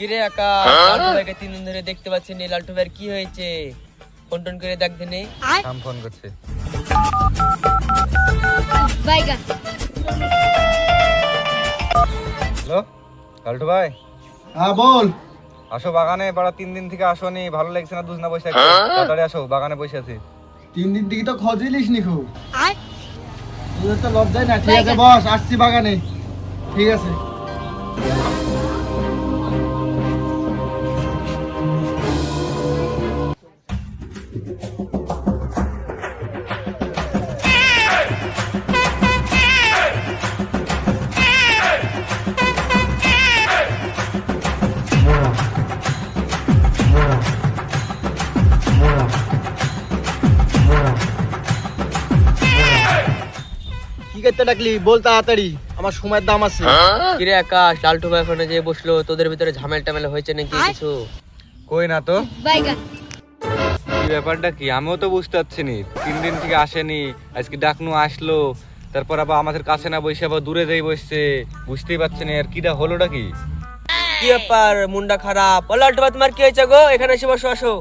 কিরে একা লালটু ভাইকে তিন দিন ধরে দেখতে পাচ্ছি না লালটু ভাইয়ের কি হয়েছে? ফোন টোন করে দেখ দিনে থাম ফোন করছে। বাইগান হ্যালো? কাল্টু ভাই হ্যাঁ বল। আসো বাগানে বাড়া তিন দিন থেকে আসো নি ভালো লাগছে না দুজনা বসে থাকতে তাড়াতাড়ি আসো বাগানে বসে আছি। তিন দিন থেকে তো খোঁজই লিস নি খুব। তোদের তো লজ্জাই না ঠিক আছে বস আসছি বাগানে। ঠিক আছে। করতে ডাকলি? বল তাড়াতাড়ি। আমার সময়ের দাম আছে। কিরে একা লালটু ভাই ওখানে যে বসল তোদের ভিতরে ঝামেলা টামেলা হয়েছে নাকি কিছু? কই না তো? বাইগান। ব্যাপারটা কি? আমিও তো বুঝতে পারছি নি। তিন দিন থেকে আসেনি আজকে ডাকনু আসলো তারপর আবার আমাদের কাছে না বসে আবার দূরে যাই বসছে। বুঝতেই পারছি না আর কিটা হলোটা কি? কি ব্যাপার? মুন্ডা খারাপ। ভাই তোমার কি হয়েছে গো? এখানে এসে বসো আসো।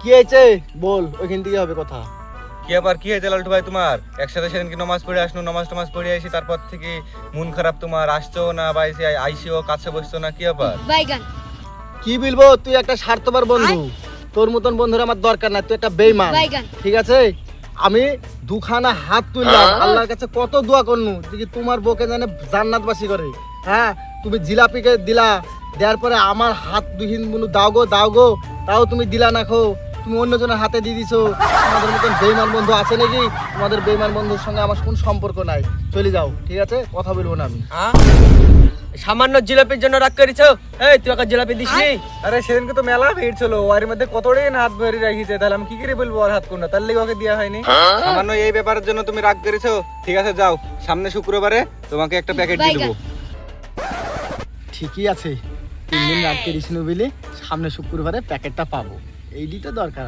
কি হয়েছে? বল ওইখান থেকে হবে কথা। কি ব্যাপার? কি হয়েছে লালটু ভাই তোমার? একসাথে সেদিন কি নমাজ পড়ে আসনো? নমাজ টমাজ পড়ে আসি তারপর থেকে মন খারাপ তোমার। আসছো না বা এসে আইসিও কাছে বসছো না? কি ব্যাপার? বাইগান। কি বলব? তুই একটা স্বার্থপর বন্ধু। তোর মতন বন্ধুর আমার দরকার নাই তুই একটা বেইমান ঠিক আছে? আমি দুখানা হাত তুললাম আল্লাহর কাছে কত দোয়া করনু যে তোমার বউকে জানে জান্নাতবাসী করে? হ্যাঁ? তুমি জিলাপিকে দিলা দেওয়ার পরে আমার হাত দুহিন মুনু দাও গো দাও গো তাও তুমি দিলা না খো। তুমি অন্যজনের হাতে দিয়ে দিছো তোমাদের মতন বেইমান বন্ধু আছে নাকি? তোমাদের বেইমান বন্ধুর সঙ্গে আমার কোন সম্পর্ক নাই। চলে যাও ঠিক আছে? কথা বলব না আমি? সামান্য জিলাপির জন্য রাগ করেছ? এই তুই ওকে জিলাপি দিসনি আরে সেদিনকে তো মেলা ভিড় ছিল। ওর মধ্যে কতটাই না হাত ভরে রাখিছে তাহলে আমি কি করে বলব ওর হাত কোনটা? তার লেগে ওকে দেওয়া হয়নি। সামান্য এই ব্যাপারের জন্য তুমি রাগ করেছ। ঠিক আছে যাও। সামনে শুক্রবারে তোমাকে একটা প্যাকেট দিয়ে দেবো। ঠিকই আছে। তিন দিন রাত করিস বলে সামনে শুক্রবারে প্যাকেটটা পাবো। এইটি তো দরকার।